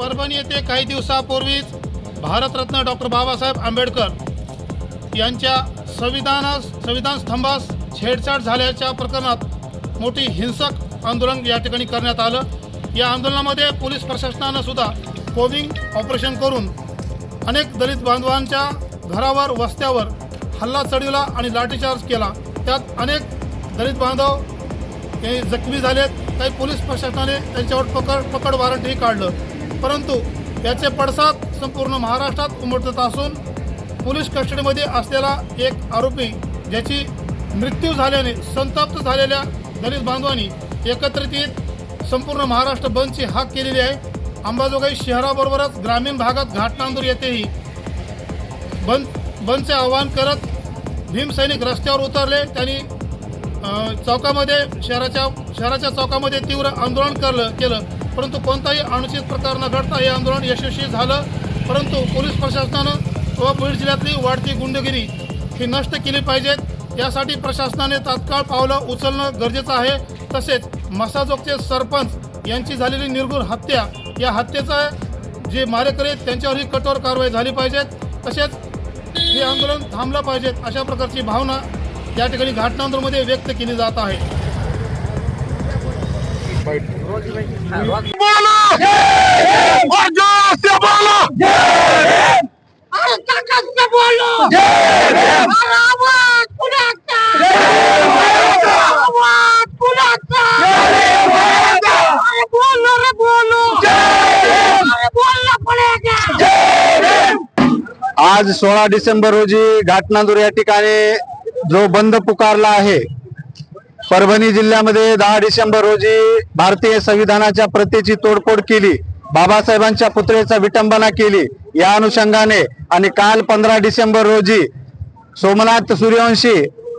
परभणी येथे काही दिवसापूर्वीच भारतरत्न डॉक्टर बाबासाहेब आंबेडकर यांच्या संविधानास संविधान स्तंभास छेडछाड झाल्याच्या प्रकरणात मोठी हिंसक आंदोलन या ठिकाणी करण्यात आलं. या आंदोलनामध्ये पोलीस प्रशासनानं सुद्धा कोविंग ऑपरेशन करून अनेक दलित बांधवांच्या घरावर वस्त्यावर हल्ला चढविला आणि लाठीचार्ज केला. त्यात अनेक दलित बांधव हे जखमी झालेत. काही पोलीस प्रशासनाने त्यांच्यावर पकड पकड वॉरंटही काढलं. परंतु याचे पडसाद संपूर्ण महाराष्ट्रात उमटत असून पोलीस कस्टडीमध्ये असलेला एक आरोपी ज्याची मृत्यू झाल्याने संतप्त झालेल्या दलित बांधवांनी एकत्रित येत संपूर्ण महाराष्ट्र बंदची हाक केलेली आहे. अंबाजोगाई शहराबरोबरच ग्रामीण भागात घाटनांदूर येथेही बंद बंदचे आवाहन करत भीमसैनिक रस्त्यावर उतरले. त्यांनी चौकामध्ये शहराच्या शहराच्या चौकामध्ये तीव्र आंदोलन करलं केलं. परंतु कोणताही अनुचित प्रकार न घडता हे आंदोलन यशस्वी झालं. परंतु पोलीस प्रशासनानं व बीड जिल्ह्यातली वाढती गुंडगिरी ही नष्ट केली पाहिजेत यासाठी प्रशासनाने तात्काळ पावलं उचलणं गरजेचं आहे. तसेच मसाजोगचे सरपंच यांची झालेली निर्गुण हत्या या हत्येचा जे मारेकरी आहेत त्यांच्यावरही कठोर कारवाई झाली पाहिजेत तसेच हे आंदोलन थांबलं पाहिजेत अशा प्रकारची भावना या ठिकाणी घाटनांदूरमध्ये व्यक्त केली जात आहे. आज सोळा डिसेंबर रोजी घाटनांदूर या ठिकाणी जो बंद पुकारला आहे परभणी जिल्ह्यामध्ये दहा डिसेंबर रोजी भारतीय संविधानाच्या प्रतीची तोडफोड केली. बाबासाहेबांच्या पुतळेचा विटंबना केली. या अनुषंगाने आणि काल पंधरा डिसेंबर रोजी सोमनाथ सूर्यवंशी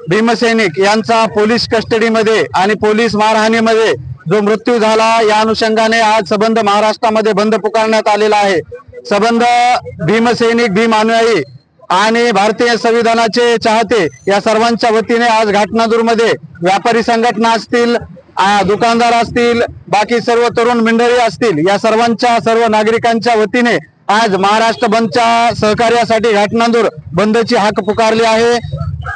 भीमसैनिक यांचा पोलीस कस्टडीमध्ये आणि पोलीस मारहाणीमध्ये जो मृत्यू झाला या अनुषंगाने आज सबंध महाराष्ट्रामध्ये बंद पुकारण्यात आलेला आहे. सबंध भीमसैनिक भीम अनुयायी आणि भारतीय संविधानाचे चाहते या सर्वांच्या वतीने आज घाटनादूरमध्ये व्यापारी संघटना असतील दुकानदार असतील बाकी सर्व तरुण मंडळी असतील या सर्वांच्या सर्व नागरिकांच्या वतीने आज महाराष्ट्र बंदच्या सहकार्यासाठी घाटनांदूर बंदची हाक पुकारली आहे.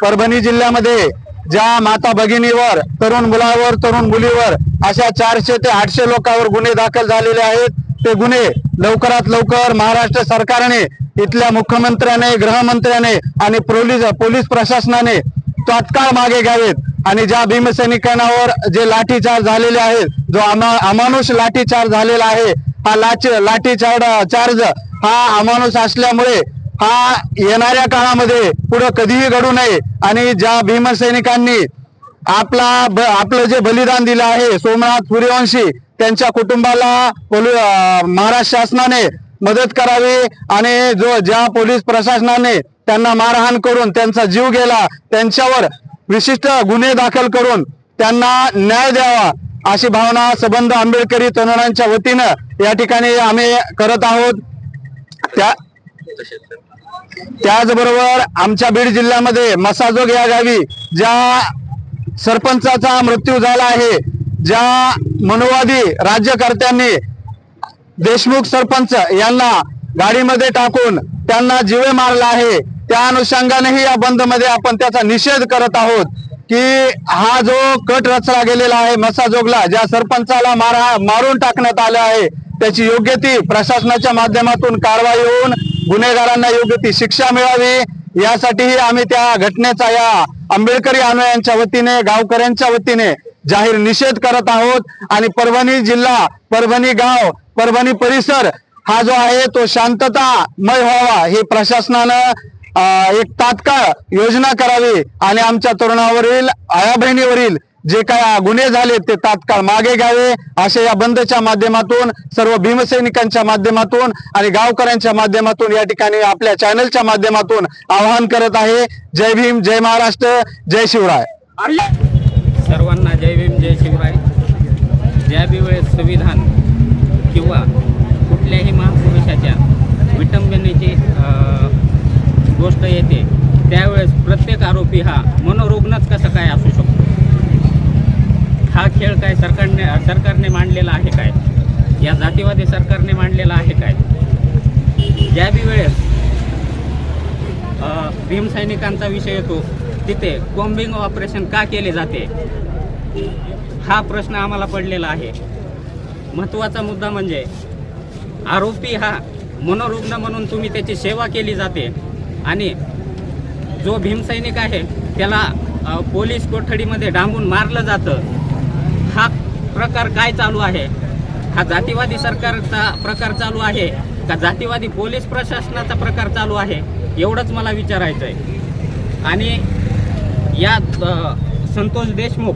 परभणी जिल्ह्यामध्ये ज्या माता भगिनीवर तरुण मुलावर तरुण मुलीवर अशा चारशे ते आठशे लोकांवर गुन्हे दाखल झालेले आहेत. ते गुन्हे लवकरात लवकर महाराष्ट्र सरकारने इथल्या मुख्यमंत्र्याने गृहमंत्र्याने आणि पोलीस पोलीस प्रशासनाने तात्काळ मागे घ्यावेत. आणि ज्या भीमसैनिकांवर जे लाठीचार्ज झालेले आहेत जो अमा अमानुष लाठीचार्ज झालेला आहे हा लाठी लाठीचार्ज चार्ज हा अमानुष असल्यामुळे हा येणाऱ्या काळामध्ये पुढं कधीही घडू नये. आणि ज्या भीमसैनिकांनी आपला आपलं जे बलिदान दिलं आहे सोमनाथ सूर्यवंशी त्यांच्या कुटुंबाला महाराष्ट्र शासनाने मदत करावी आणि जो ज्या पोलीस प्रशासनाने त्यांना मारहाण करून त्यांचा जीव गेला त्यांच्यावर विशिष्ट गुन्हे दाखल करून त्यांना न्याय द्यावा अशी भावना सबंध आंबेडकरी तरुणांच्या वतीनं या ठिकाणी आम्ही करत आहोत. त्या त्याचबरोबर आमच्या बीड जिल्ह्यामध्ये मसाजोग या गावी ज्या सरपंचाचा मृत्यू झाला आहे ज्या मनोवादी राज्यकर्त्यांनी देशमुख सरपंच यांना गाडीमध्ये टाकून त्यांना जिवे मारला आहे. त्या अनुषंगानेही या बंदमध्ये आपण त्याचा निषेध करत आहोत की हा जो कट रचला गेलेला आहे मसाजोगला ज्या सरपंचाला मारा मारून टाकण्यात आलं आहे त्याची योग्य ती प्रशासनाच्या माध्यमातून कारवाई होऊन गुन्हेगारांना योग्य ती शिक्षा मिळावी. यासाठीही आम्ही त्या घटनेचा या आंबेडकरी अनुयांच्या वतीने गावकऱ्यांच्या वतीने जाहीर निषेध करत आहोत. आणि परभणी जिल्हा परभणी गाव परभणी परिसर हा जो आहे तो शांततामय व्हावा. हे प्रशासनानं एक तात्काळ योजना करावी आणि आमच्या तरुणावरील आया बहिणीवरील जे काय गुन्हे झाले ते तात्काळ मागे घ्यावे असे या बंदच्या माध्यमातून सर्व भीमसैनिकांच्या माध्यमातून आणि गावकऱ्यांच्या माध्यमातून या ठिकाणी आपल्या चॅनलच्या माध्यमातून आवाहन करत आहे. जय भीम जय महाराष्ट्र जय शिवराय. सर्वांना जय भीम जय शिवराय. ज्या बी वेळेस संविधान प्रत्येक हा मनोरुग्णच कसं काय असू शकतो? हा खेळ काय सरकारने सरकारने मांडलेला आहे काय? या जातीवादी सरकारने मांडलेला आहे काय? ज्या बी वेळेस भीमसैनिकांचा विषय येतो तिथे कॉम्बिंग ऑपरेशन का केले जाते? हा प्रश्न आम्हाला पडलेला आहे. महत्त्वाचा मुद्दा म्हणजे आरोपी हा मनोरुग्ण म्हणून तुम्ही त्याची सेवा केली जाते आणि जो भीमसैनिक आहे त्याला पोलीस कोठडीमध्ये डांबून मारलं जातं. हा प्रकार काय चालू आहे? हा जातीवादी सरकारचा प्रकार चालू आहे का जातीवादी पोलीस प्रशासनाचा प्रकार चालू आहे? एवढंच मला विचारायचं आहे आणि या संतोष देशमुख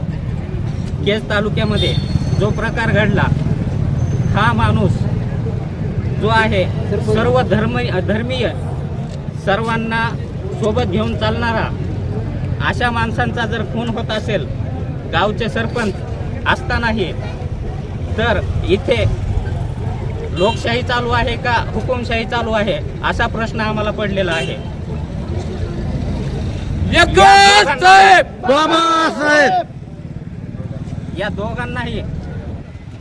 केज तालुक्यामध्ये जो प्रकार घडला हा माणूस जो आहे सर्व धर्म धर्मीय सर्वांना सोबत घेऊन चालणारा अशा माणसांचा जर खून होत असेल गावचे सरपंच असतानाही तर इथे लोकशाही चालू आहे का हुकुमशाही चालू आहे असा प्रश्न आम्हाला पडलेला आहे. या दोघांनाही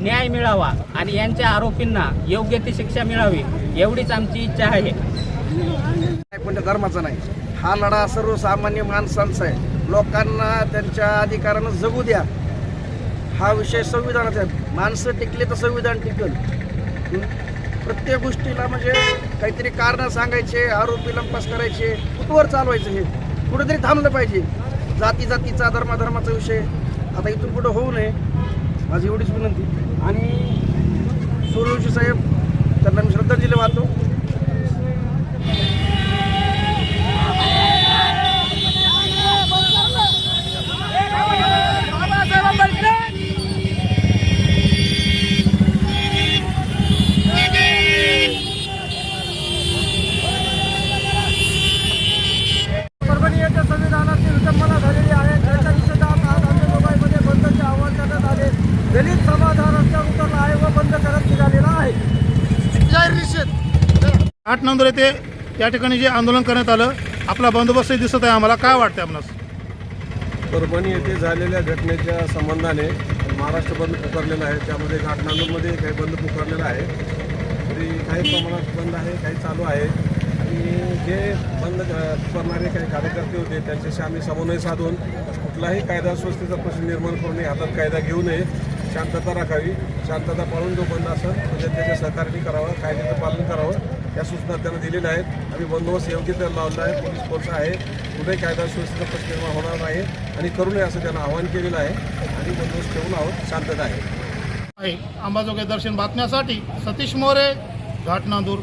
न्याय मिळावा आणि यांच्या आरोपींना योग्य ती शिक्षा मिळावी एवढीच आमची इच्छा आहे. कोणत्या धर्माचा नाही. हा लढा सर्वसामान्य माणसांचा आहे. लोकांना त्यांच्या अधिकारानं जगू द्या. हा विषय संविधानाचा आहे. माणसं टिकले तर संविधान टिकल. प्रत्येक गोष्टीला म्हणजे काहीतरी कारणं सांगायचे आरोपी लंपास करायचे कुठवर चालवायचं हे? कुठेतरी थांबलं पाहिजे. जाती जातीचा धर्माधर्माचा विषय आता इथून पुढं होऊ नये. माझी एवढीच विनंती. आणि सूर्यवंशी साहेब त्यांना मी श्रद्धांजली वाहतो. आठ नंबर येथे या ठिकाणी जे आंदोलन करण्यात आलं आपला बंदोबस्तही दिसत आहे आम्हाला. काय वाटतं आपणास? परभणी येथे झालेल्या घटनेच्या संबंधाने महाराष्ट्र बंद पुकारलेला आहे. त्यामध्ये घाटनांदूरमध्ये काही बंद पुकारलेला आहे. तरी काही प्रमाणात बंद आहे काही चालू आहे. आणि जे बंद करणारे पुकारणारे काही कार्यकर्ते होते त्यांच्याशी आम्ही समन्वय साधून कुठलाही कायदा सुव्यवस्थेचा प्रश्न निर्माण करू नये हातात कायदा घेऊ नये शांतता राखावी. शांतता पाळून जो बंद असेल म्हणजे तो जनतेच्या सहकार्याने करावं कायद्याचं पालन करावं. या सूचना त्यांना दिलेल्या आहेत. आम्ही बंदोबस्त योग्य त्यांना लावला आहे. पोलीस फोर्स आहे. कुठे कायदा सुव्यवस्थेचा प्रश्न निर्माण होणार नाही आणि करू नये असं त्यांना आवाहन केलेलं आहे. आणि बंदोबस्त ठेवून आहोत. शांतता आहे. अंबाजोगाई दर्शन बातम्यासाठी सतीश मोरे घाटनादूर.